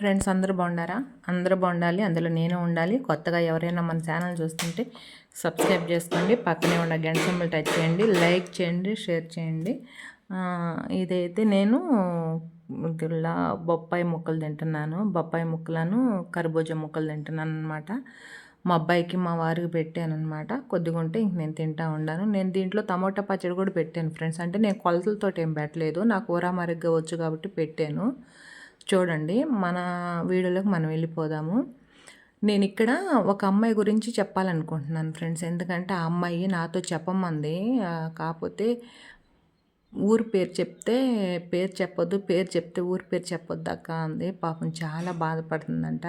Friends అందరూ బాగుండారా అందరూ బాగుండాలి అందులో నేను ఉండాలి. కొత్తగా ఎవరైనా మన ఛానల్ చూస్తుంటే సబ్స్క్రైబ్ చేసుకోండి. పక్కనే ఉన్న గంట సింబల్ టచ్ చేయండి. లైక్ చేయండి షేర్ చేయండి. ఇదైతే నేను ఇలా బొప్పాయి ముక్కలు తింటున్నాను. బొప్పాయి ముక్కలను కర్బూజా ముక్కలు తింటున్నాను అనమాట మా అబ్బాయికి మా వారికి పెట్టాను అనమాట కొద్దిగా ఉంటే ఇంక నేను తింటా ఉన్నాను నేను దీంట్లో టమోటా పచ్చడి కూడా పెట్టాను ఫ్రెండ్స్. అంటే నేను కొలతలతో ఏం పెట్టలేదు. నాకు కూర మరిగ్గా వచ్చు కాబట్టి పెట్టాను. చూడండి మన వీడియోలోకి మనం వెళ్ళిపోదాము. నేను ఇక్కడ ఒక అమ్మాయి గురించి చెప్పాలనుకుంటున్నాను ఫ్రెండ్స్. ఎందుకంటే ఆ అమ్మాయి నాతో చెప్పమంది. కాకపోతే ఊరు పేరు చెప్తే పేరు చెప్పొద్దు పేరు చెప్తే ఊరి పేరు చెప్పొద్దు అక్క అంది. పాపం చాలా బాధపడుతుందంట.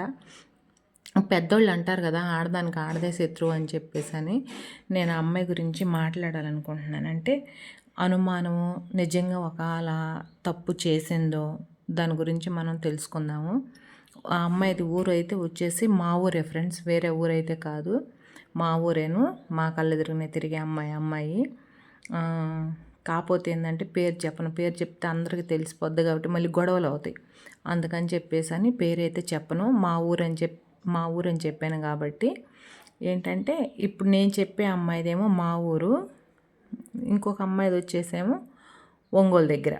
పెద్దోళ్ళు అంటారు కదా ఆడదానికి ఆడదే శత్రువు అని చెప్పేసి అని నేను ఆ అమ్మాయి గురించి మాట్లాడాలనుకుంటున్నాను. అంటే అనుమానము నిజంగా ఒకవేళ తప్పు చేసిందో దాని గురించి మనం తెలుసుకుందాము. ఆ అమ్మాయిది ఊరు అయితే వచ్చేసి మా ఊరే ఫ్రెండ్స్ వేరే ఊరైతే కాదు. మా ఊరేను మా కళ్ళెదురుగానే తిరిగే అమ్మాయి అమ్మాయి. కాకపోతే ఏంటంటే పేరు చెప్పను. పేరు చెప్తే అందరికీ తెలిసిపోద్ది కాబట్టి మళ్ళీ గొడవలు అవుతాయి. అందుకని చెప్పేసి అని పేరైతే చెప్పను. మా ఊరు అని చెప్ మా ఊరు అని చెప్పాను కాబట్టి. ఏంటంటే ఇప్పుడు నేను చెప్పే అమ్మాయిదేమో మా ఊరు. ఇంకొక అమ్మాయిది వచ్చేసేమో ఒంగోలు దగ్గర.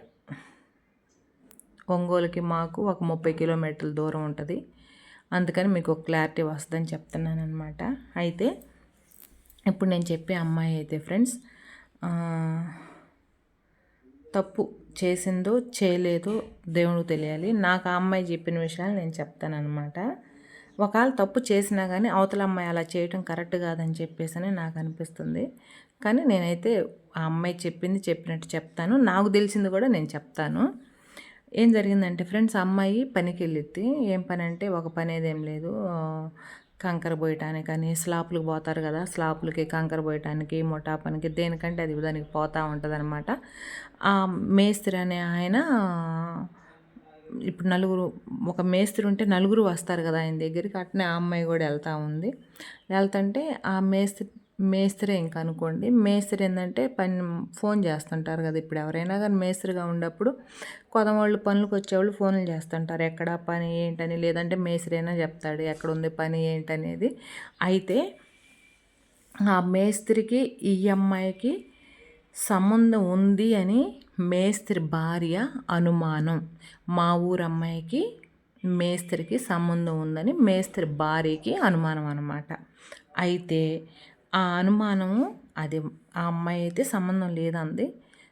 ఒంగోలుకి మాకు ఒక ముప్పై కిలోమీటర్ల దూరం ఉంటుంది. అందుకని మీకు ఒక క్లారిటీ వస్తుందని చెప్తున్నాను అనమాట అయితే ఇప్పుడు నేను చెప్పే అమ్మాయి అయితే ఫ్రెండ్స్ తప్పు చేసిందో చేయలేదో దేవుడు తెలియాలి. నాకు ఆ అమ్మాయి చెప్పిన విషయాలు నేను చెప్తానమాట ఒకవేళ తప్పు చేసినా కానీ అవతల అమ్మాయి అలా చేయటం కరెక్ట్ కాదని చెప్పేసి నాకు అనిపిస్తుంది. కానీ నేనైతే ఆ అమ్మాయి చెప్పింది చెప్పినట్టు చెప్తాను. నాకు తెలిసింది కూడా నేను చెప్తాను. ఏం జరిగిందంటే ఫ్రెండ్స్ అమ్మాయి పనికి వెళ్ళిద్ది ఏం పని అంటే ఒక పని ఏదేం లేదు కంకర పోయటానికి కానీ స్లాపులకు పోతారు కదా స్లాపులకి కంకర పోయటానికి మొటా పనికి దేనికంటే అది దానికి పోతూ ఉంటుంది అనమాట ఆ మేస్త్రి అనే ఆయన ఇప్పుడు నలుగురు ఒక మేస్త్రి ఉంటే నలుగురు వస్తారు కదా ఆయన దగ్గరికి అట్నే ఆ అమ్మాయి కూడా వెళ్తూ ఉంది. వెళ్తుంటే ఆ మేస్త్రి మేస్త్రి ఇంక అనుకోండి. మేస్త్రి ఏంటంటే పని ఫోన్ చేస్తుంటారు కదా ఇప్పుడు ఎవరైనా కానీ మేస్త్రిగా ఉన్నప్పుడు కొదవాళ్ళు పనులకు వచ్చేవాళ్ళు ఫోన్లు చేస్తుంటారు. ఎక్కడ పని ఏంటని లేదంటే మేస్త్రి అయినా చెప్తాడు ఎక్కడ ఉంది పని ఏంటనేది. అయితే ఆ మేస్త్రికి ఈ అమ్మాయికి సంబంధం ఉంది అని మేస్త్రి భార్య అనుమానం. మా ఊరు అమ్మాయికి మేస్త్రికి సంబంధం ఉందని మేస్త్రి భార్యకి అనుమానం అనమాట అయితే ఆ అనుమానము అది ఆ అమ్మాయి అయితే సంబంధం లేదంది.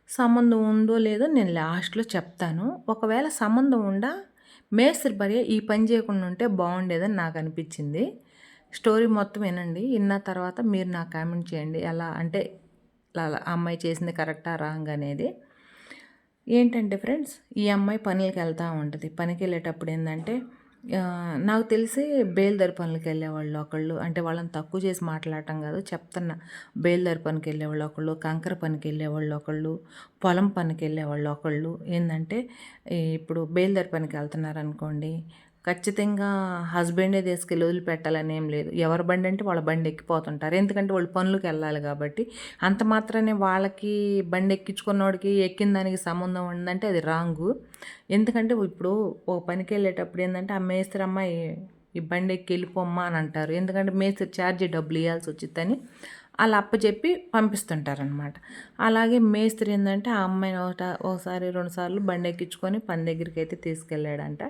సంబంధం ఉందో లేదో నేను లాస్ట్లో చెప్తాను. ఒకవేళ సంబంధం ఉండా మేస్త్రి భార్య ఈ పని చేయకుండా ఉంటే బాగుండేదని నాకు అనిపించింది. స్టోరీ మొత్తం వినండి. విన్న తర్వాత మీరు నాకు కామెంట్ చేయండి. ఎలా అంటే అమ్మాయి చేసింది కరెక్టా రాంగ్ అనేది. ఏంటంటే ఫ్రెండ్స్ ఈ అమ్మాయి పనికి వెళ్తూ ఉంటుంది. పనికి వెళ్ళేటప్పుడు ఏంటంటే నాకు తెలిసి బేల్దారి పనులకు వెళ్ళేవాళ్ళు ఒకళ్ళు. అంటే వాళ్ళని తక్కువ చేసి మాట్లాడటం కాదు చెప్తున్నా. బేల్దారి పనికి వెళ్ళేవాళ్ళు ఒకళ్ళు కంకర పనికి వెళ్ళేవాళ్ళు ఒకళ్ళు పొలం పనికి వెళ్ళేవాళ్ళు ఒకళ్ళు ఏంటంటే ఇప్పుడు బేల్దారి పనికి వెళ్తున్నారు అనుకోండి ఖచ్చితంగా హస్బెండే తీసుకెళ్ళి వదిలిపెట్టాలని ఏం లేదు. ఎవరి బండి అంటే వాళ్ళ బండి ఎక్కిపోతుంటారు. ఎందుకంటే వాళ్ళు పనులకు వెళ్ళాలి కాబట్టి. అంత మాత్రమే వాళ్ళకి బండి ఎక్కించుకున్నోడికి ఎక్కిన దానికి సంబంధం ఉందంటే అది రాంగు. ఎందుకంటే ఇప్పుడు ఓ పనికి వెళ్ళేటప్పుడు ఏంటంటే ఆ మేస్త్రి అమ్మాయి ఈ బండి ఎక్కి వెళ్ళిపోమ్మా అని అంటారు. ఎందుకంటే మేస్త్రి ఛార్జీ డబ్బులు ఇవ్వాల్సి వచ్చిందని అలా అప్పచెప్పి పంపిస్తుంటారనమాట అలాగే మేస్త్రి ఏంటంటే ఆ అమ్మాయిని ఒకట ఒకసారి రెండుసార్లు బండి ఎక్కించుకొని పని దగ్గరికి అయితే తీసుకెళ్ళాడంట.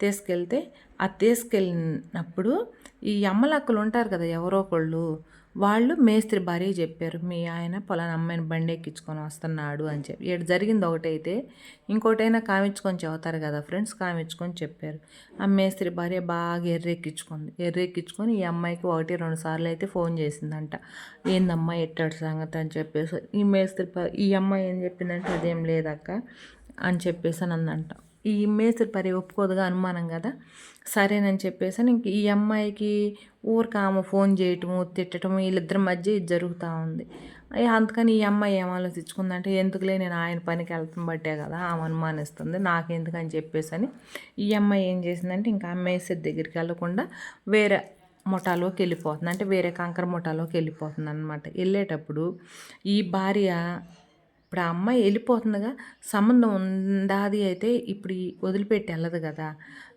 తీసుకెళ్తే ఆ తీసుకెళ్ళినప్పుడు ఈ అమ్మలక్కలు ఉంటారు కదా ఎవరో ఒకళ్ళు వాళ్ళు మేస్త్రి భార్య చెప్పారు మీ ఆయన పొలాన అమ్మాయిని బండి ఎక్కించుకొని వస్తున్నాడు అని చెప్పి. ఇక్కడ జరిగింది ఒకటైతే ఇంకోటైనా కామించుకొని చెబుతారు కదా ఫ్రెండ్స్ కామించుకొని చెప్పారు. ఆ మేస్త్రి భార్య బాగా ఎర్రెక్కించుకుంది. ఎర్రెక్కించుకొని ఈ అమ్మాయికి ఒకటి రెండు సార్లు అయితే ఫోన్ చేసిందంట. ఏందమ్మా ఎట్టాడు సంగతి అని చెప్పేసి. ఈ మేస్త్రి ఈ అమ్మాయి ఏం చెప్పిందంటే అదేం లేదక్క అని చెప్పేసి అని అందంట. ఈ మేస్త్రి పరి ఒప్పుకోదుగా అనుమానం కదా? సరేనని చెప్పేసి ఇంక ఈ అమ్మాయికి ఊరికి ఆమె ఫోన్ చేయటము తిట్టడము వీళ్ళిద్దరి మధ్య ఇది జరుగుతూ ఉంది. అందుకని ఈ అమ్మాయి ఏం ఆలోచించుకుందంటే ఎందుకులే నేను ఆయన పనికి వెళ్తాం బట్టే కదా ఆమె అనుమానిస్తుంది నాకెందుకని అని చెప్పేసి అని ఈ అమ్మాయి ఏం చేసిందంటే ఇంకా మేస్త్రి దగ్గరికి వెళ్ళకుండా వేరే ముఠాలోకి వెళ్ళిపోతుంది అంటే వేరే కంకర ముఠాలోకి వెళ్ళిపోతుంది అనమాట వెళ్ళేటప్పుడు ఈ భార్య ఇప్పుడు ఆ అమ్మాయి వెళ్ళిపోతుందిగా. సంబంధం ఉందాది అయితే ఇప్పుడు ఈ వదిలిపెట్టి వెళ్ళదు కదా.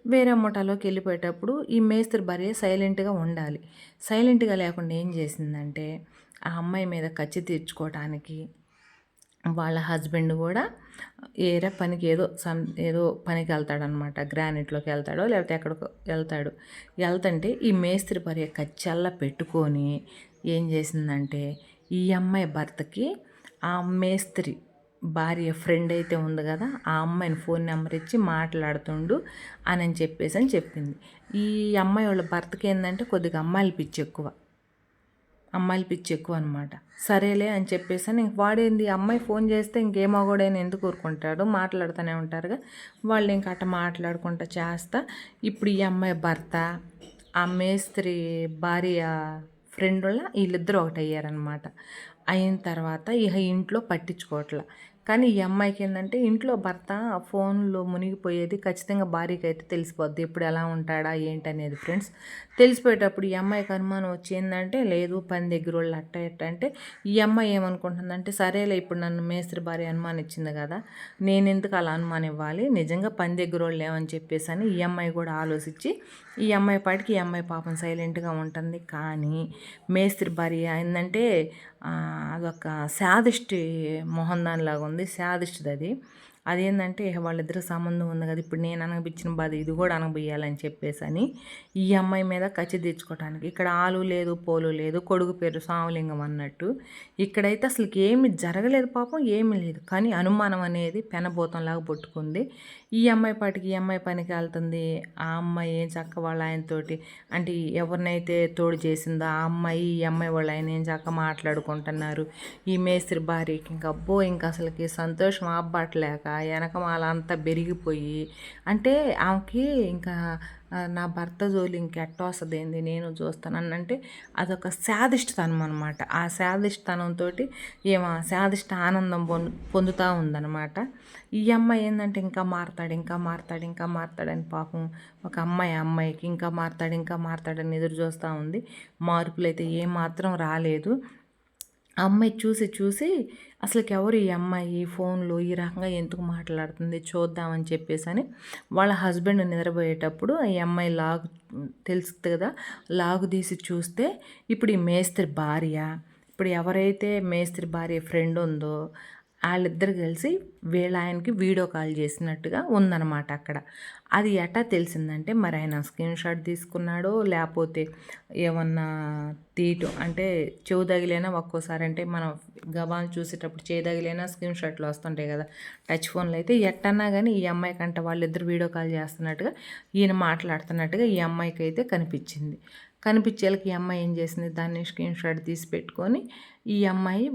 వేరే ముఠాలోకి వెళ్ళిపోయేటప్పుడు ఈ మేస్త్రి భార్య సైలెంట్గా ఉండాలి. సైలెంట్గా లేకుండా ఏం చేసిందంటే ఆ అమ్మాయి మీద కచ్చి తీర్చుకోవటానికి వాళ్ళ హస్బెండ్ కూడా ఏరే పనికి ఏదో సమ్ ఏదో పనికి వెళ్తాడనమాట. గ్రానైట్లోకి వెళ్తాడో లేకపోతే ఎక్కడికో వెళ్తాడు. వెళ్తుంటే ఈ మేస్త్రి భార్య కచ్చల్లా పెట్టుకొని ఏం చేసిందంటే ఈ అమ్మాయి భర్తకి ఆ మేస్త్రి భార్య ఫ్రెండ్ అయితే ఉంది కదా ఆ అమ్మాయిని ఫోన్ నెంబర్ ఇచ్చి మాట్లాడుతుండు అని చెప్పేసి అని చెప్పింది. ఈ అమ్మాయి వాళ్ళ భర్తకి ఏంటంటే కొద్దిగా అమ్మాయిల పిచ్చి ఎక్కువ. అమ్మాయిల పిచ్చి ఎక్కువ అనమాట సరేలే అని చెప్పేసి అని వాడేంది అమ్మాయి ఫోన్ చేస్తే ఇంకేం మగోడైనా ఎందుకు ఊరుకుంటాడు? మాట్లాడుతూనే ఉంటారుగా. వాళ్ళు ఇంకా అట్ట మాట్లాడుకుంటా చేస్తా. ఇప్పుడు ఈ అమ్మాయి భర్త ఆ మేస్త్రి భార్య ఫ్రెండ్ వల్ల వీళ్ళిద్దరూ ఒకటి అయ్యారనమాట అయిన తర్వాత ఇక ఇంట్లో పట్టించుకోవట్ల. కానీ ఈ అమ్మాయికి ఏంటంటే ఇంట్లో భర్త ఫోన్లో మునిగిపోయేది ఖచ్చితంగా భార్యకి అయితే తెలిసిపోద్ది. ఎప్పుడు ఎలా ఉంటాడా ఏంటి అనేది ఫ్రెండ్స్. తెలిసిపోయేటప్పుడు ఈ అమ్మాయికి అనుమానం వచ్చి ఏంటంటే లేదు పని దగ్గర వాళ్ళు అట్ట ఎట్ట అంటే ఈ అమ్మాయి ఏమనుకుంటుందంటే సరేలే ఇప్పుడు నన్ను మేస్త్రి భార్య అనుమానం ఇచ్చింది కదా నేను ఎందుకు అలా అనుమానం ఇవ్వాలి నిజంగా పని దగ్గర వాళ్ళు ఏమని చెప్పేసి అని ఈ అమ్మాయి కూడా ఆలోచించి ఈ అమ్మాయి పాటికి ఈ అమ్మాయి పాపం సైలెంట్గా ఉంటుంది. కానీ మేస్త్రి భార్య ఏంటంటే అదొక శాదిష్టి మొహం దానిలాగా ఉంది. శాదిష్టిది అది. అదేంటంటే వాళ్ళిద్దరు సంబంధం ఉంది కదా ఇప్పుడు నేను అనగపించిన బాధ ఇది కూడా అనబోయాలని చెప్పేసి అని ఈ అమ్మాయి మీద కచ్చి తెచ్చుకోవటానికి ఇక్కడ ఆలు లేదు పోలు లేదు కొడుకు పేరు సామలింగం అన్నట్టు. ఇక్కడైతే అసలు ఏమి జరగలేదు పాపం ఏమీ లేదు. కానీ అనుమానం అనేది పెనబోతంలాగా పుట్టుకుంది. ఈ అమ్మాయి పాటికి ఈ అమ్మాయి పనికి వెళ్తుంది. ఆ అమ్మాయి ఏం చక్క వాళ్ళ ఆయనతోటి అంటే ఎవరినైతే తోడు చేసిందో ఆ అమ్మాయి ఈ అమ్మాయి వాళ్ళ ఆయన ఏం చక్క మాట్లాడుకుంటున్నారు. ఈ మేస్త్రి భార్యకి ఇంకా అబ్బో ఇంకా అసలుకి సంతోషం ఆపట్లేక వెనక మాల అంతా బెరిగిపోయి అంటే ఆమెకి ఇంకా నా భర్త జోలి ఇంకెట్ట వస్తుంది ఏంది నేను చూస్తాను అంటే అదొక శాదిష్టతనం అనమాట ఆ శాదిష్టతనంతో ఏమో శాదిష్ట ఆనందం పొందు పొందుతూ ఉందన్నమాట ఈ అమ్మాయి ఏంటంటే ఇంకా మారతాడు ఇంకా మారతాడు ఇంకా మారతాడని పాపం ఒక అమ్మాయి అమ్మాయికి ఇంకా మారతాడు ఇంకా మారతాడని ఎదురు చూస్తూ ఉంది. మార్పులు అయితే ఏమాత్రం రాలేదు. అమ్మాయి చూసి చూసి అసలుకి ఎవరు ఈ అమ్మాయి ఫోన్లో ఈ రకంగా ఎందుకు మాట్లాడుతుంది చూద్దామని చెప్పేసి అని వాళ్ళ హస్బెండ్ నిద్రపోయేటప్పుడు ఈ అమ్మాయి లాగు తెలుస్తుంది కదా లాగు తీసి చూస్తే ఇప్పుడు ఈ మేస్త్రి భార్య ఇప్పుడు ఎవరైతే మేస్త్రి భార్య ఫ్రెండ్ ఉందో వాళ్ళిద్దరు కలిసి వీళ్ళ ఆయనకి వీడియో కాల్ చేసినట్టుగా ఉందన్నమాట అక్కడ. అది ఎట్టా తెలిసిందంటే మరి ఆయన స్క్రీన్ షాట్ తీసుకున్నాడో లేకపోతే ఏమన్నా తీయటం అంటే చెవు తగిలేనా ఒక్కోసారి అంటే మనం గబాన్ చూసేటప్పుడు చేయి తగిలేనా స్క్రీన్ షాట్లు వస్తుంటాయి కదా టచ్ ఫోన్లో అయితే ఎట్టన్నా కానీ ఈ అమ్మాయి కంటే వాళ్ళిద్దరు వీడియో కాల్ చేస్తున్నట్టుగా ఈయన మాట్లాడుతున్నట్టుగా ఈ అమ్మాయికి అయితే కనిపించింది. కనిపించేళ్ళకి ఈ అమ్మాయి ఏం చేసింది? దాన్ని స్క్రీన్ షాట్ తీసి పెట్టుకొని ఈ అమ్మాయి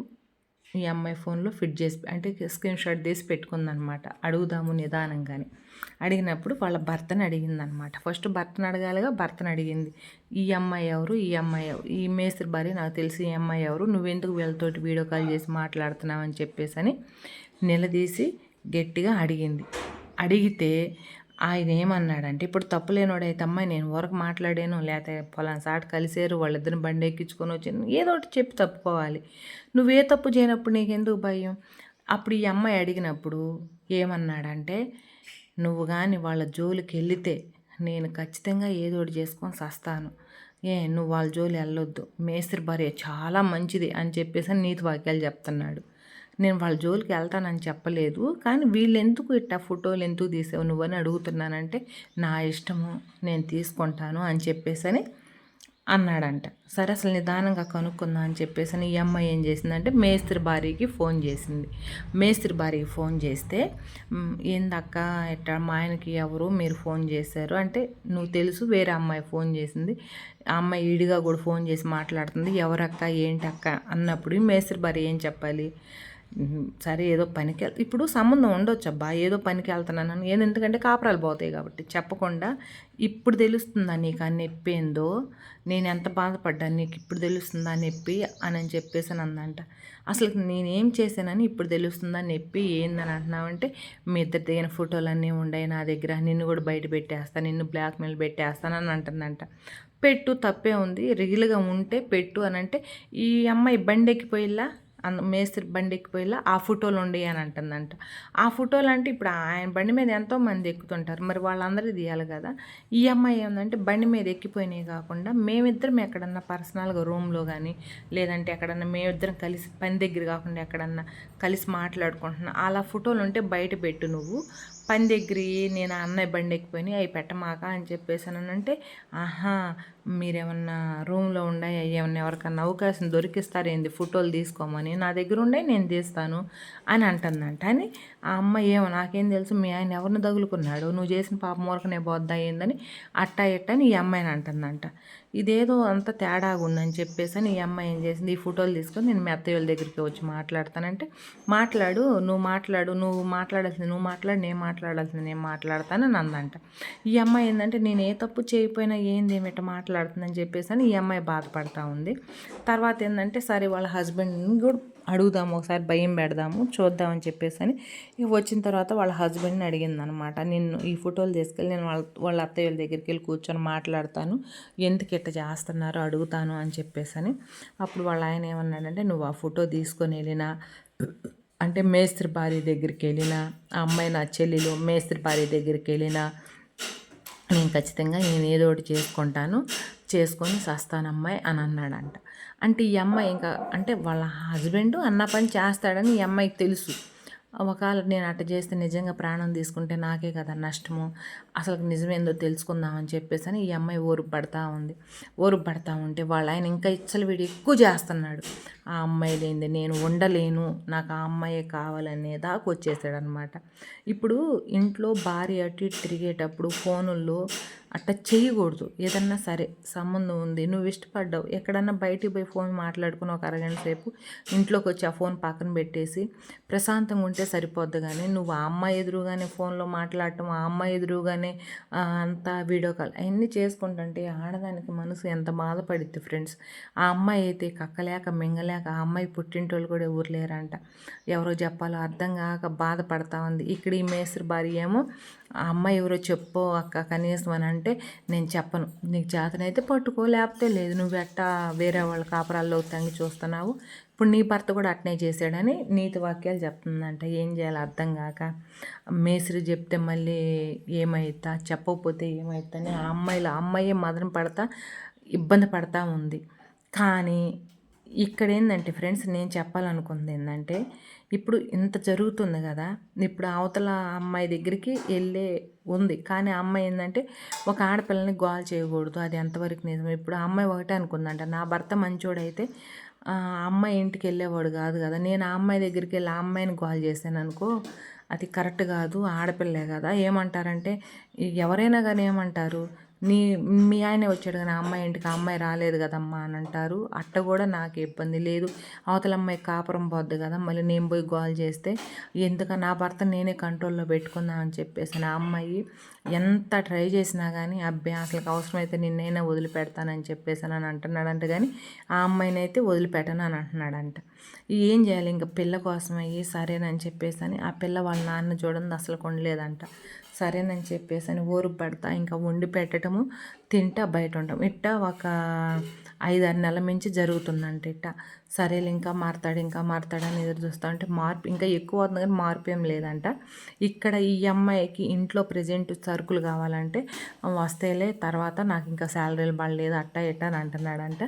ఈ అమ్మాయి ఫోన్లో ఫిట్ చేసి అంటే స్క్రీన్ షాట్ తీసి పెట్టుకుందనమాట. అడుగుదాము నిదానంగానే. అడిగినప్పుడు వాళ్ళ భర్తని అడిగిందనమాట. ఫస్ట్ భర్తను అడగాలిగా భర్తను అడిగింది ఈ అమ్మాయి ఎవరు? ఈ అమ్మాయి ఎవరు? ఈ మేస్త్రి భార్య నాకు తెలిసి ఈ అమ్మాయి ఎవరు? నువ్వెందుకు వీళ్ళతోటి వీడియో కాల్ చేసి మాట్లాడుతున్నావు? అని చెప్పేసి అని నిలదీసి గట్టిగా అడిగింది. అడిగితే ఆయన ఏమన్నాడంటే ఇప్పుడు తప్పులేనోడైతే అమ్మాయి నేను వరకు మాట్లాడాను లేకపోతే పొలాన్ సాట్ కలిసారు వాళ్ళిద్దరిని బండి ఎక్కించుకొని వచ్చాను ఏదో ఒకటి చెప్పి తప్పుకోవాలి. నువ్వే తప్పు చేయనప్పుడు నీకెందుకు భయం? అప్పుడు ఈ అమ్మాయి అడిగినప్పుడు ఏమన్నాడంటే నువ్వు కానీ వాళ్ళ జోలికి వెళితే నేను ఖచ్చితంగా ఏదో ఒకటి చేసుకొని సస్తాను. ఏ నువ్వు వాళ్ళ జోలి వెళ్ళొద్దు. మేస్త్రి భార్య చాలా మంచిది అని చెప్పేసి నీతి వాక్యాలు చెప్తున్నాడు. నేను వాళ్ళ జోలికి వెళ్తానని చెప్పలేదు. కానీ వీళ్ళెందుకు ఇట్టా ఫోటోలు ఎందుకు తీసావు? నువ్వని అడుగుతున్నానంటే నా ఇష్టము నేను తీసుకుంటాను అని చెప్పేసి అని అన్నాడంట. సరే అసలు నిదానంగా కనుక్కుందా అని చెప్పేసి ఈ అమ్మాయి ఏం చేసిందంటే మేస్త్రి భార్యకి ఫోన్ చేసింది. మేస్త్రి భార్యకి ఫోన్ చేస్తే ఏందక్క ఇట్లా మా ఆయనకి ఎవరు మీరు ఫోన్ చేశారు? అంటే నువ్వు తెలుసు వేరే అమ్మాయి ఫోన్ చేసింది. ఆ అమ్మాయి ఈడిగా కూడా ఫోన్ చేసి మాట్లాడుతుంది. ఎవరక్క ఏంటి అన్నప్పుడు మేస్త్రి భార్య ఏం చెప్పాలి? సరే ఏదో పనికి ఇప్పుడు సంబంధం ఉండొచ్చు అబ్బా ఏదో పనికి వెళ్తున్నాను ఏది ఎందుకంటే కాపురాలు పోతాయి కాబట్టి. చెప్పకుండా ఇప్పుడు తెలుస్తుందా నీకు ఆ నొప్పి ఏందో? నేను ఎంత బాధపడ్డాను నీకు ఇప్పుడు తెలుస్తుందా నొప్పి అని అని చెప్పేసి అందంట అసలు నేనేం చేశానని ఇప్పుడు తెలుస్తుందా నొప్పి ఏందని అంటున్నావంటే మీ ఇద్దరు దిగిన ఫోటోలు అన్నీ నా దగ్గర. నిన్ను కూడా బయట పెట్టేస్తాను నిన్ను బ్లాక్మెయిల్ పెట్టేస్తానని అంటుందంట పెట్టు తప్పే ఉంది. రిగిల్గా ఉంటే పెట్టు అని అంటే ఈ అమ్మాయి బండి ఎక్కిపోయిల్లా మేస్త్రి బండి ఎక్కిపోయిలా ఆ ఫోటోలు ఉండి అని అంటుందంట. ఆ ఫోటోలు అంటే ఇప్పుడు ఆయన బండి మీద ఎంతో మంది ఎక్కుతుంటారు. మరి వాళ్ళందరూ తీయాలి కదా. ఈ అమ్మాయి ఏంటంటే బండి మీద ఎక్కిపోయినాయి కాకుండా మేమిద్దరం ఎక్కడన్నా పర్సనల్గా రూమ్లో కానీ లేదంటే ఎక్కడన్నా మేమిద్దరం కలిసి పని దగ్గర కాకుండా ఎక్కడన్నా కలిసి మాట్లాడుకుంటున్నా అలా ఫోటోలు ఉంటే బయట పెట్టు నువ్వు. పని దగ్గరి నేను అన్నయ్య బండి ఎక్కిపోయినాయి అవి పెట్టమాక అని చెప్పేసానంటే ఆహా మీరేమన్నా రూమ్లో ఉన్నాయి ఏమన్నా ఎవరికన్నా అవకాశం దొరికిస్తారేంది ఫోటోలు తీసుకోమని నా దగ్గర ఉండే నేను తీస్తాను అని అంటుందంట. అని ఆ అమ్మ ఏమో నాకేం తెలుసు మీ ఆయన ఎవరిని తగులుకున్నాడు? నువ్వు చేసిన పాప మూలకనే పోద్దా ఏందని అట్టా ఇట్టని ఈ అమ్మాయిని అంటుందంట. ఇదేదో అంత తేడాగా ఉందని చెప్పేసి అని ఈ అమ్మాయి ఏం చేసింది? ఈ ఫోటోలు తీసుకొని నేను మీ అత్తయ్య వాళ్ళ దగ్గరికి వచ్చి మాట్లాడతానంటే మాట్లాడు నువ్వు మాట్లాడు నువ్వు మాట్లాడాల్సింది నువ్వు మాట్లాడు నేను మాట్లాడాల్సింది నేను మాట్లాడతాను అందంట. ఈ అమ్మాయి ఏంటంటే నేను ఏ తప్పు చేయకపోయినా ఏంది ఏమిట మాట్లాడుతుందని చెప్పేసి అని ఈ అమ్మాయి బాధపడతా ఉంది. తర్వాత ఏంటంటే సరే వాళ్ళ హస్బెండ్ కూడా అడుగుదాము ఒకసారి భయం పెడదాము చూద్దామని చెప్పేసి అని ఇక వచ్చిన తర్వాత వాళ్ళ హస్బెండ్ని అడిగింది అనమాట నేను ఈ ఫోటోలు తీసుకెళ్ళి నేను వాళ్ళ వాళ్ళ అత్తయ్య వాళ్ళ దగ్గరికి వెళ్ళి కూర్చొని మాట్లాడతాను. ఎందుకు ఇట్ట చేస్తున్నారు అడుగుతాను అని చెప్పేసి అని అప్పుడు వాళ్ళ ఆయన ఏమన్నాడంటే నువ్వు ఆ ఫోటో తీసుకొని వెళ్ళినా అంటే మేస్త్రి భార్య దగ్గరికి వెళ్ళినా ఆ అమ్మాయి నా చెల్లెలు మేస్త్రి భార్య దగ్గరికి వెళ్ళినా నేను ఖచ్చితంగా నేను ఏదో ఒకటి చేసుకుంటాను చేసుకొని సస్తానమ్మాయి అని అన్నాడంట. అంటే ఈ అమ్మాయి ఇంకా అంటే వాళ్ళ హస్బెండ్ అన్న పని చేస్తాడని ఈ అమ్మాయికి తెలుసు. ఒకవేళ నేను అట్ట చేస్తే నిజంగా ప్రాణం తీసుకుంటే నాకే కదా నష్టము. అసలు నిజమేందో తెలుసుకుందామని చెప్పేసి అని ఈ అమ్మాయి ఊరు పడతా ఉంది. ఊరు పడతా ఉంటే వాళ్ళ ఆయన ఇంకా ఇచ్చలు వీడు ఎక్కువ చేస్తున్నాడు. ఆ అమ్మాయి లేనిది నేను ఉండలేను నాకు ఆ అమ్మాయే కావాలనే దాకా వచ్చేసాడనమాట ఇప్పుడు ఇంట్లో భార్య అటు ఇటు తిరిగేటప్పుడు ఫోనుల్లో అట్లా చేయకూడదు ఏదన్నా సరే సంబంధం ఉంది నువ్వు ఇష్టపడ్డావు ఎక్కడన్నా బయటికి పోయి ఫోన్ మాట్లాడుకుని ఒక అరగంట సేపు ఇంట్లోకి వచ్చి ఆ ఫోన్ పక్కన పెట్టేసి ప్రశాంతంగా ఉంటే సరిపోద్ది కానీ నువ్వు ఆ అమ్మాయి ఎదురుగానే ఫోన్లో మాట్లాడటం ఆ అమ్మాయి ఎదురుగానే అంతా వీడియో కాల్ అవన్నీ చేసుకుంటుంటే ఆడదానికి మనసు ఎంత బాధపడిద్ది ఫ్రెండ్స్. ఆ అమ్మాయి అయితే కక్కలేక మింగలేక ఆ అమ్మాయి పుట్టింటోళ్ళు కూడా ఎవరు లేరంట ఎవరో చెప్పాలో అర్థం కాక బాధపడతా ఉంది. ఇక్కడ ఈ మేస్త్రి భార్య ఏమో ఆ అమ్మాయి ఎవరో చెప్పు అక్క కనీసం అని అంటే నేను చెప్పను. నీకు చేతనైతే పట్టుకో లేకపోతే లేదు. నువ్వు ఎట్టా వేరే వాళ్ళ కాపురాల్లో తంగి చూస్తున్నావు? ఇప్పుడు నీ భర్త కూడా అట్నే చేశాడని నీతి వాక్యాలు చెప్తుందంట. ఏం చేయాలి అర్థం కాక మేస్త్రి చెప్తే మళ్ళీ ఏమైతా? చెప్పకపోతే ఏమైతుందని ఆ అమ్మాయిలు అమ్మాయి మదన పడతా ఇబ్బంది పడతా ఉంది. కానీ ఇక్కడ ఏంటంటే ఫ్రెండ్స్ నేను చెప్పాలనుకుంది ఏంటంటే ఇప్పుడు ఇంత జరుగుతుంది కదా ఇప్పుడు అవతల అమ్మాయి దగ్గరికి వెళ్ళే ఉంది. కానీ ఆ అమ్మాయి ఏంటంటే ఒక ఆడపిల్లని గోల్ చేయకూడదు అది ఎంతవరకు నిజం ఇప్పుడు ఆ అమ్మాయి ఒకటే అనుకుందంట నా భర్త మంచోడైతే ఆ అమ్మాయి ఇంటికి వెళ్ళేవాడు కాదు కదా. నేను ఆ అమ్మాయి దగ్గరికి వెళ్ళి ఆ అమ్మాయిని గోల్ చేశాను అనుకో అది కరెక్ట్ కాదు ఆడపిల్లే కదా. ఏమంటారంటే ఎవరైనా కానీ ఏమంటారు? నీ మీ ఆయన వచ్చాడు కానీ ఆ అమ్మాయి ఇంటికి అమ్మాయి రాలేదు కదమ్మా అని అంటారు. అట్ట కూడా నాకు ఇబ్బంది లేదు. అవతల అమ్మాయి కాపురం పోద్ది కదా మళ్ళీ నేను పోయి గోల్ చేస్తే ఎందుక నా భర్త నేనే కంట్రోల్లో పెట్టుకుందాం అని చెప్పేసి ఆ అమ్మాయి ఎంత ట్రై చేసినా కానీ అబ్బాయి అసలు అవసరమైతే నిన్నైనా వదిలిపెడతానని చెప్పేసి అని అంటున్నాడంట. కానీ ఆ అమ్మాయిని అయితే వదిలిపెట్టను అని అంటున్నాడంట. ఏం చేయాలి? ఇంకా పిల్ల అయ్యి సరేనని చెప్పేసి అని ఆ పిల్ల వాళ్ళ నాన్న చూడండి అసలు కొనలేదంట. సరేనని చెప్పేసి అని ఊరు పెడతా ఇంకా వండి పెట్టడము తింటా బయట ఉంటాం ఇట్టా ఒక ఐదారు నెలల మించి జరుగుతుందంట ఇట్ట. సరేలే ఇంకా మారుతాడు ఇంకా మారుతాడని ఎదురు చూస్తా అంటే మార్పు ఇంకా ఎక్కువ అవుతుంది కానీ మార్పు ఏం లేదంట. ఇక్కడ ఈ అమ్మాయికి ఇంట్లో ప్రజెంట్ సరుకులు కావాలంటే వస్తేలే తర్వాత నాకు ఇంకా శాలరీలు పడలేదు అట్ట ఇట్ట అని అంటున్నాడంట.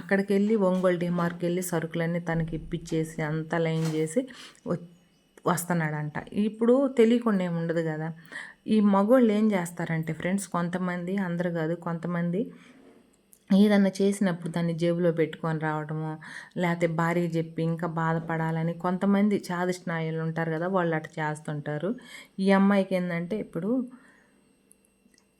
అక్కడికి వెళ్ళి ఒంగోలు డిమార్క్ వెళ్ళి సరుకులన్నీ తనకి ఇప్పించేసి అంతా లైన్ చేసి వస్తున్నాడంట. ఇప్పుడు తెలియకుండా ఏమి ఉండదు కదా. ఈ మగవాళ్ళు ఏం చేస్తారంటే ఫ్రెండ్స్ కొంతమంది అందరు కాదు కొంతమంది ఏదన్నా చేసినప్పుడు దాన్ని జేబులో పెట్టుకొని రావడము లేకపోతే భార్య చెప్పి ఇంకా బాధపడాలని కొంతమంది చాదిష్నాయులు ఉంటారు కదా వాళ్ళు అట్లా చేస్తుంటారు. ఈ అమ్మాయికి ఏంటంటే ఇప్పుడు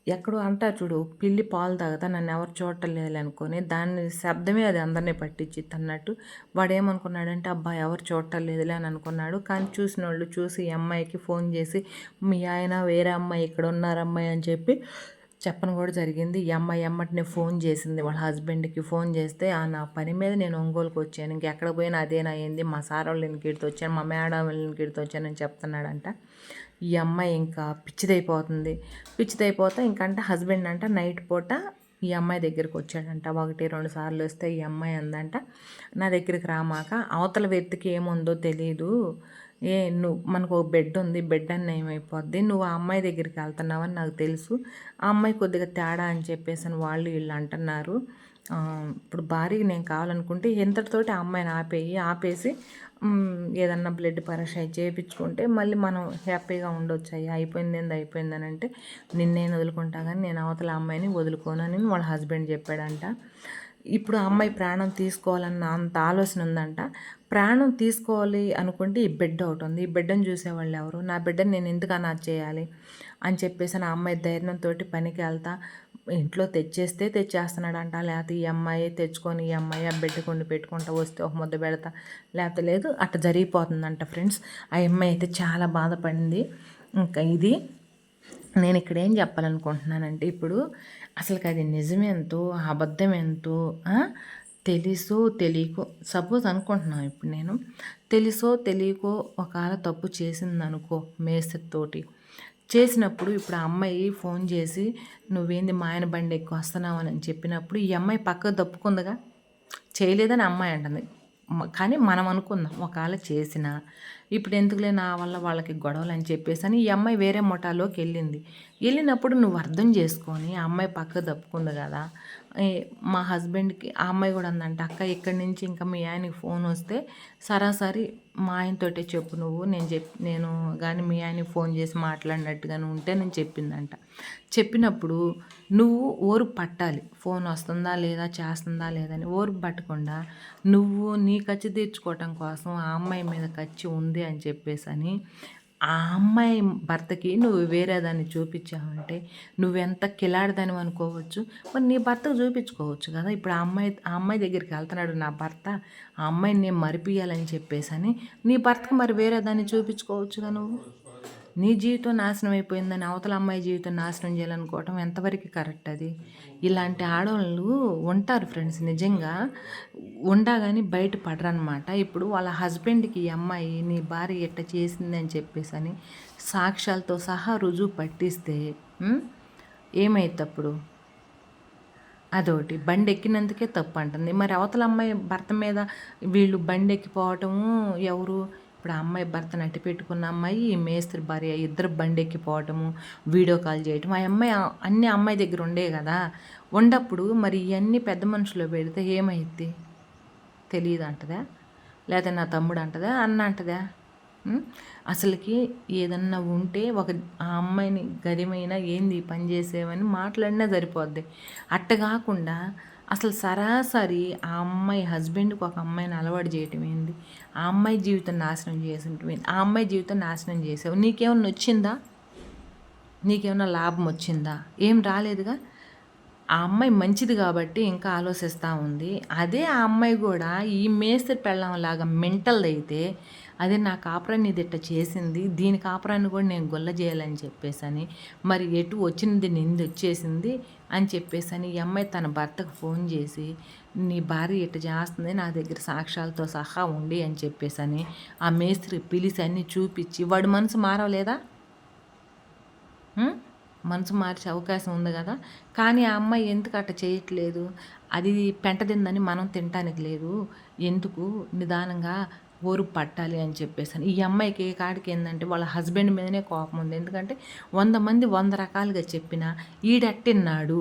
ఎక్కడో అంటారు చూడు పిల్లి పాలు తాగుతా నన్ను ఎవరు చూడటలేదు అనుకొని దాని శబ్దమే అది అందరినీ పట్టించి అన్నట్టు. వాడు ఏమనుకున్నాడంటే అబ్బా ఎవరు చూడటలేదులే అని అనుకున్నాడు. కానీ చూసిన వాళ్ళు చూసి ఈ అమ్మాయికి ఫోన్ చేసి మీ ఆయన వేరే అమ్మాయి ఇక్కడ ఉన్నారమ్మాయి అని చెప్పి చెప్పను కూడా జరిగింది. ఈ అమ్మాయి అమ్మటిని ఫోన్ చేసింది. వాళ్ళ హస్బెండ్కి ఫోన్ చేస్తే ఆ నా పని మీద నేను ఒంగోలుకి వచ్చాను. ఇంకెక్కడ పోయినా అదేనా అయింది మా సార్ వాళ్ళు ఇంటికి వచ్చాను. మా మేడం వాళ్ళు ఇంటికి వచ్చానని చెప్తున్నాడంట. ఈ అమ్మాయి ఇంకా పిచ్చిదైపోతుంది. పిచ్చిదైపోతే ఇంకంటే హస్బెండ్ అంట నైట్ పూట ఈ అమ్మాయి దగ్గరికి వచ్చాడంట. ఒకటి రెండు సార్లు వస్తే ఈ అమ్మాయి అందంట నా దగ్గరికి రామాక అవతల వ్యక్తికి ఏముందో తెలియదు ఏ నువ్వు మనకు ఒక బెడ్ ఉంది బెడ్ అన్న ఏమైపోద్ది? నువ్వు ఆ అమ్మాయి దగ్గరికి వెళ్తున్నావని నాకు తెలుసు. ఆ అమ్మాయి కొద్దిగా తేడా అని చెప్పేసి అని వాళ్ళు వీళ్ళు అంటున్నారు. ఇప్పుడు భారీగా నేను కావాలనుకుంటే ఎంతటితోటి ఆ అమ్మాయిని ఆపేయి ఆపేసి ఏదన్నా బ్లడ్ పరీక్ష చేయించుకుంటే మళ్ళీ మనం హ్యాపీగా ఉండొచ్చు. అయ్యా అయిపోయింది ఏంది అయిపోయింది అని అంటే నిన్నేం వదులుకుంటా కానీ నేను అవతల అమ్మాయిని వదులుకోనని వాళ్ళ హస్బెండ్ చెప్పాడంట. ఇప్పుడు ఆ అమ్మాయి ప్రాణం తీసుకోవాలన్న అంత ఆలోచన ఉందంట. ప్రాణం తీసుకోవాలి అనుకుంటే ఈ బిడ్డ ఒకటి ఉంది. ఈ బిడ్డను చూసేవాళ్ళు ఎవరు? నా బిడ్డను నేను ఎందుకు అనాథ చేయాలి? అని చెప్పేసి నా అమ్మాయి ధైర్యంతో పనికి వెళ్తా. ఇంట్లో తెచ్చేస్తే తెచ్చేస్తున్నాడంట. లేకపోతే ఈ అమ్మాయి తెచ్చుకొని ఈ అమ్మాయి ఆ బిడ్డ కొన్ని పెట్టుకుంటా వస్తే ఒక ముద్ద పెడతా. లేకపోతే లేదు అట్లా జరిగిపోతుందంట ఫ్రెండ్స్. ఆ అమ్మాయి అయితే చాలా బాధపడింది. ఇంకా ఇది నేను ఇక్కడ ఏం చెప్పాలనుకుంటున్నానంటే ఇప్పుడు అసలుకి అది నిజమెంతో అబద్ధం ఎంతో తెలుసో తెలియకో సపోజ్ అనుకుంటున్నాను ఇప్పుడు నేను. తెలుసో తెలియకో ఒకవేళ తప్పు చేసింది అనుకో చేసినప్పుడు ఇప్పుడు ఆ అమ్మాయి ఫోన్ చేసి నువ్వేంది మా ఆయన బండి ఎక్కువ వస్తున్నావు అని చెప్పినప్పుడు ఈ అమ్మాయి పక్క తప్పుకుందిగా చేయలేదని అమ్మాయి అంటుంది. కానీ మనం అనుకుందాం ఒకవేళ చేసినా ఇప్పుడు ఎందుకులే నా వల్ల వాళ్ళకి గొడవలు అని చెప్పేసి అని ఈ అమ్మాయి వేరే ముఠాలోకి వెళ్ళింది. వెళ్ళినప్పుడు నువ్వు అర్థం చేసుకొని ఆ అమ్మాయి పక్క తప్పుకుంది కదా మా హస్బెండ్కి ఆ అమ్మాయి కూడా అందంట అక్క ఇక్కడి నుంచి ఇంకా మీ ఆయనకి ఫోన్ వస్తే సరాసరి మా ఆయనతోటే చెప్పు నువ్వు నేను చెప్ నేను కానీ మీ ఆయనకి ఫోన్ చేసి మాట్లాడినట్టుగానే ఉంటే నేను చెప్పిందంట. చెప్పినప్పుడు నువ్వు ఓరు పట్టాలి ఫోన్ వస్తుందా లేదా చేస్తుందా లేదని ఓరు పట్టకుండా నువ్వు నీ ఖర్చు తీర్చుకోవటం కోసం ఆ అమ్మాయి మీద ఖర్చు ఉంది అని చెప్పేసి అని ఆ అమ్మాయి భర్తకి నువ్వు వేరే దాన్ని చూపించావంటే నువ్వెంత కిలాడిదని అనుకోవచ్చు? మరి నీ భర్తకు చూపించుకోవచ్చు కదా. ఇప్పుడు ఆ అమ్మాయి ఆ అమ్మాయి దగ్గరికి వెళ్తున్నాడు నా భర్త. ఆ అమ్మాయిని నేను మరిపియాలని చెప్పేసి అని నీ భర్తకు మరి వేరే దాన్ని చూపించుకోవచ్చుగా నువ్వు? నీ జీవితం నాశనం అయిపోయిందని అవతల అమ్మాయి జీవితం నాశనం చేయాలనుకోవటం ఎంతవరకు కరెక్ట్ అది? ఇలాంటి ఆడవాళ్ళు ఉంటారు ఫ్రెండ్స్ నిజంగా ఉండగాని కానీ బయట పడరనమాట ఇప్పుడు వాళ్ళ హస్బెండ్కి ఈ అమ్మాయి నీ భార్య ఎట్ట చేసింది అని చెప్పేసి అని సాక్ష్యాలతో సహా రుజువు పట్టిస్తే ఏమైతే అప్పుడు? అదొకటి బండి ఎక్కినందుకే తప్పు అంటుంది. మరి అవతల అమ్మాయి భర్త మీద వీళ్ళు బండి ఎక్కిపోవటము ఎవరు? ఇప్పుడు ఆ అమ్మాయి భర్తను అట్టి పెట్టుకున్న అమ్మాయి ఈ మేస్త్రి భార్య ఇద్దరు బండి ఎక్కిపోవటము వీడియో కాల్ చేయటం ఆ అమ్మాయి అన్ని అమ్మాయి దగ్గర ఉండే కదా. ఉండప్పుడు మరి ఇవన్నీ పెద్ద మనుషులు పెడితే ఏమైద్ది? తెలియదు అంటదా? లేదా నా తమ్ముడు అంటదా? అన్న అంటదా? అసలుకి ఏదన్నా ఉంటే ఒక ఆ అమ్మాయిని గరిమైనా ఏంది పని చేసేవని మాట్లాడినా సరిపోద్ది. అట్ట కాకుండా అసలు సరాసరి ఆ అమ్మాయి హస్బెండ్కి ఒక అమ్మాయిని అలవాటు చేయటం ఏంది? ఆ అమ్మాయి జీవితం నాశనం చేసటం ఏంది? ఆ అమ్మాయి జీవితం నాశనం చేసావు. నీకేమన్నా వచ్చిందా నీకేమన్నా లాభం వచ్చిందా? ఏం రాలేదుగా? ఆ అమ్మాయి మంచిది కాబట్టి ఇంకా ఆలోచిస్తూ ఉంది. అదే ఆ అమ్మాయి కూడా ఈ మేస్త్రి పెళ్ళం లాగా మెంటల్ అయితే అదే నా కాపురాన్ని దిట్ట చేసింది దీని కాపురాన్ని కూడా నేను గొల్ల చేయాలని చెప్పేసని మరి ఎటు వచ్చినది నింది వచ్చేసింది అని చెప్పేసని ఈ అమ్మాయి తన భర్తకు ఫోన్ చేసి నీ భార్య ఇట్ట చేస్తుంది నా దగ్గర సాక్ష్యాలతో సహా ఉండి అని చెప్పేసని ఆ మేస్త్రి పిలిచి అన్నీ చూపించి వాడు మనసు మారవలేదా? మనసు మార్చే అవకాశం ఉంది కదా. కానీ ఆ అమ్మాయి ఎందుకు అట్ట చేయట్లేదు? అది పెంట తిందని మనం తినటానికి లేదు. ఎందుకు? నిదానంగా ఓరు పట్టాలి అని చెప్పేసి ఈ అమ్మాయికి ఏ కాడికి ఏంటంటే వాళ్ళ హస్బెండ్ మీదనే కోపం ఉంది. ఎందుకంటే వంద మంది వంద రకాలుగా చెప్పినా ఈడట్టిన్నాడు?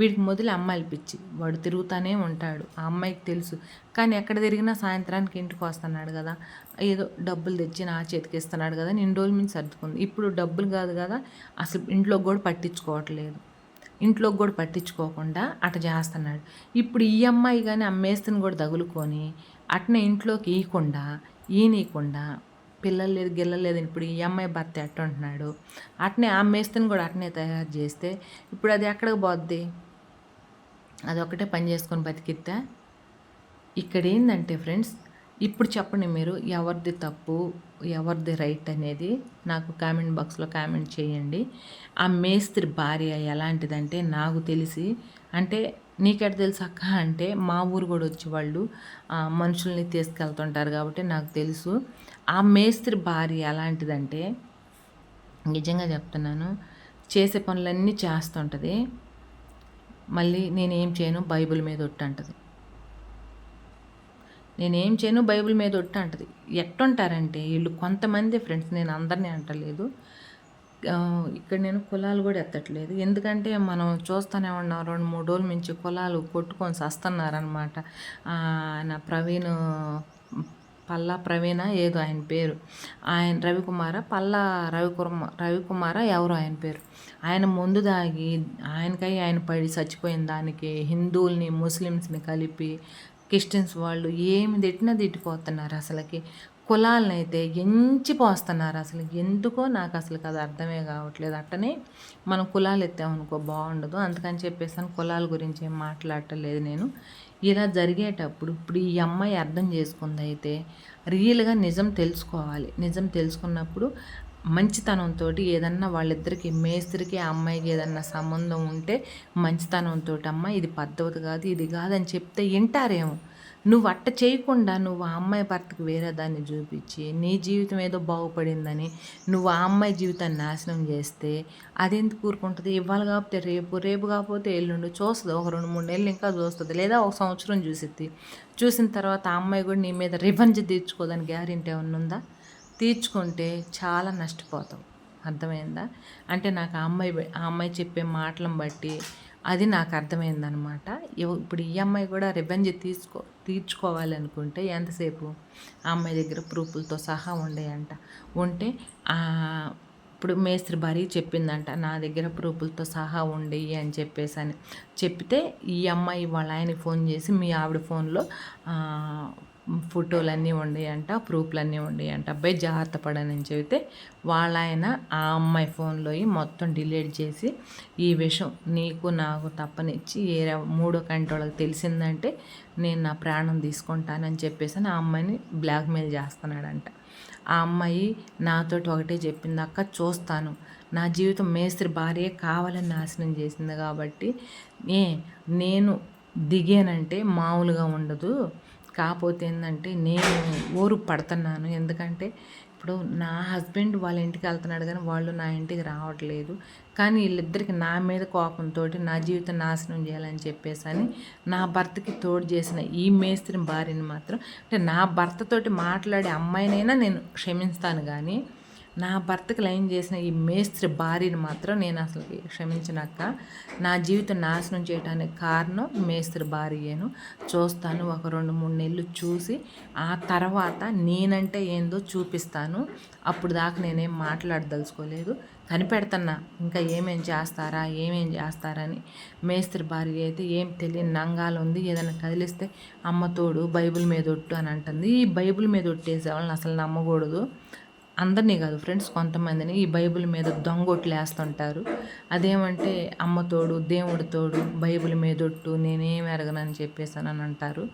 వీడికి మొదలు అమ్మాయిలు పిచ్చి. వాడు తిరుగుతానే ఉంటాడు. ఆ అమ్మాయికి తెలుసు. కానీ ఎక్కడ తిరిగినా సాయంత్రానికి ఇంటికి వస్తున్నాడు కదా. ఏదో డబ్బులు తెచ్చి నా చేతికి ఇస్తున్నాడు కదా నేను రోజుల మీద సర్దుకుంది. ఇప్పుడు డబ్బులు కాదు కదా. అసలు ఇంట్లో కూడా పట్టించుకోవట్లేదు. ఇంట్లోకి కూడా పట్టించుకోకుండా అట చేస్తున్నాడు. ఇప్పుడు ఈ అమ్మాయి కానీ అమ్మేస్తుని కూడా తగులుకొని అట్నే ఇంట్లోకి ఈయకుండా ఈయనీయకుండా పిల్లలు లేదు గిల్లలు లేదు ఇప్పుడు ఈ అమ్మాయి భర్త ఎట్ట ఉంటున్నాడు? అట్నే ఆ మేస్తని కూడా అట్నే తయారు చేస్తే ఇప్పుడు అది ఎక్కడికి పోద్ది? అది ఒకటే పని చేసుకొని బతికిద్దా ఇక్కడ ఏంటంటే ఫ్రెండ్స్ ఇప్పుడు చెప్పండి మీరు ఎవరిది తప్పు ఎవరిది రైట్ అనేది నాకు కామెంట్ బాక్స్లో కామెంట్ చేయండి. ఆ మేస్త్రి భార్య ఎలాంటిదంటే నాకు తెలిసి అంటే నీకెట తెలుసు అక్క? అంటే మా ఊరు కూడా వచ్చి వాళ్ళు మనుషుల్ని తీసుకెళ్తుంటారు కాబట్టి నాకు తెలుసు. ఆ మేస్త్రి భార్య ఎలాంటిదంటే నిజంగా చెప్తున్నాను చేసే పనులన్నీ చేస్తుంటుంది. మళ్ళీ నేనేం చేయను? బైబిల్ మీద ఒట్టు అంటది నేనేం చేయను? బైబిల్ మీద ఒట్టు అంటది ఎట్టుంటారంటే వీళ్ళు కొంతమంది ఫ్రెండ్స్ నేను అందరినీ అంటలేదు. ఇక్కడ నేను కులాలు కూడా ఎత్తట్లేదు. ఎందుకంటే మనం చూస్తూనే ఉన్నాం రెండు మూడు రోజుల నుంచి కులాలు కొట్టుకొని వస్తున్నారనమాట నా ప్రవీణ్ పల్లా ప్రవీణ ఏదో ఆయన పేరు. ఆయన రవికుమార పల్లా రవికుమ రవికుమార ఎవరు ఆయన పేరు. ఆయన ముందు దాగి ఆయనకై ఆయన పడి చచ్చిపోయిన దానికి హిందువుల్ని ముస్లిమ్స్ని కలిపి క్రిస్టియన్స్ వాళ్ళు ఏమి తిట్టినా తిట్టిపోతున్నారు అసలుకి. కులాలను అయితే ఎంచిపోస్తున్నారు అసలు. ఎందుకో నాకు అసలు అది అర్థమే కావట్లేదు. అట్టనే మనం కులాలు ఎత్తామనుకో బాగుండదు. అందుకని చెప్పేసి కులాల గురించి ఏం మాట్లాడటలేదు నేను. ఇలా జరిగేటప్పుడు ఇప్పుడు ఈ అమ్మాయి అర్థం చేసుకుంది అయితే రియల్గా నిజం తెలుసుకోవాలి. నిజం తెలుసుకున్నప్పుడు మంచితనంతో ఏదన్నా వాళ్ళిద్దరికి మేస్త్రికి ఆ అమ్మాయికి ఏదన్నా సంబంధం ఉంటే మంచితనంతో అమ్మ ఇది పద్ధతి కాదు ఇది కాదని చెప్తే వింటారేమో. నువ్వు అట్ట చేయకుండా నువ్వు ఆ అమ్మాయి భర్తకు వేరే దాన్ని చూపించి నీ జీవితం ఏదో బాగుపడిందని నువ్వు ఆ అమ్మాయి జీవితాన్ని నాశనం చేస్తే అదెందుకు కూరుకుంటుంది ఇవాళ కాకపోతే రేపు రేపు కాకపోతే ఎల్లుండి చూస్తుంది. ఒక రెండు మూడు నెలలు ఇంకా చూస్తుంది. లేదా ఒక సంవత్సరం చూసిద్ది. చూసిన తర్వాత ఆ అమ్మాయి కూడా నీ మీద రివెంజ్ తీర్చుకోదని గ్యారెంటీ ఏమన్నా ఉందా? తీర్చుకుంటే చాలా నష్టపోతావు. అర్థమైందా? అంటే నాకు ఆ అమ్మాయి ఆ అమ్మాయి చెప్పే మాటలను బట్టి అది నాకు అర్థమైందనమాట. ఇప్పుడు ఈ అమ్మాయి కూడా రివెంజ్ తీసుకో తీర్చుకోవాలనుకుంటే ఎంతసేపు? ఆ అమ్మాయి దగ్గర ప్రూఫ్లతో సహా ఉండేయంట. ఉంటే ఇప్పుడు మేస్త్రి భార్య చెప్పిందంట నా దగ్గర ప్రూఫ్లతో సహా ఉండేవి అని చెప్పేసి అని చెప్తే ఈ అమ్మాయి వాళ్ళ ఆయనకి ఫోన్ చేసి మీ ఆవిడ ఫోన్లో ఫోటోలన్నీ ఉన్నాయంట ప్రూఫ్లన్నీ ఉన్నాయంట అబ్బాయి జాగ్రత్త పడని చెబితే వాళ్ళ ఆయన ఆ అమ్మాయి ఫోన్లో మొత్తం డిలీట్ చేసి ఈ విషయం నీకు నాకు తప్పనిచ్చి ఏ మూడో కంటి వాళ్ళకి తెలిసిందంటే నేను నా ప్రాణం తీసుకుంటానని చెప్పేసి ఆ అమ్మాయిని బ్లాక్మెయిల్ చేస్తున్నాడంట. ఆ అమ్మాయి నాతోటి ఒకటే చెప్పింది అక్క చూస్తాను. నా జీవితం మేస్త్రి భార్య కావాలని నాశనం చేసింది కాబట్టి ఏ నేను దిగానంటే మామూలుగా ఉండదు. కాకపోతే ఏంటంటే నేను ఊరు పడుతున్నాను. ఎందుకంటే ఇప్పుడు నా హస్బెండ్ వాళ్ళ ఇంటికి వెళ్తున్నాడు కానీ వాళ్ళు నా ఇంటికి రావట్లేదు. కానీ వీళ్ళిద్దరికి నా మీద కోపంతో నా జీవితం నాశనం చేయాలని చెప్పేసి అని నా భర్తకి తోడు చేసిన ఈ మేస్త్రి భార్యని మాత్రం అంటే నా భర్తతోటి మాట్లాడే అమ్మాయినైనా నేను క్షమిస్తాను కానీ నా భర్తకు లైన్ చేసిన ఈ మేస్త్రి భార్యని మాత్రం నేను అసలు క్షమించినాక నా జీవితం నాశనం చేయడానికి కారణం మేస్త్రి భార్యను. చూస్తాను ఒక రెండు మూడు నెలలు చూసి ఆ తర్వాత నేనంటే ఏందో చూపిస్తాను. అప్పుడు దాకా నేనేం మాట్లాడదలుచుకోలేదు. కనిపెడుతున్నా ఇంకా ఏమేం చేస్తారా ఏమేం చేస్తారని. మేస్త్రి భార్య అయితే ఏం తెలియని నంగాలు ఉంది ఏదైనా కదిలిస్తే అమ్మ తోడు బైబిల్ మీద ఒట్టు అని అంటుంది. ఈ బైబిల్ మీద ఒట్టేసే వాళ్ళని అసలు నమ్మకూడదు. అందరినీ కాదు ఫ్రెండ్స్ కొంతమందిని ఈ బైబిల్ మీద దొంగొట్లు వేస్తుంటారు అదేమంటే అమ్మ తోడు దేవుడి తోడు బైబిల్ మీదొట్టు నేనేం ఎరగనని చెప్పేసానని అంటారు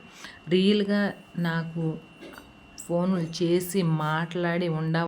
రియల్గా నాకు ఫోన్లు చేసి మాట్లాడి ఉండ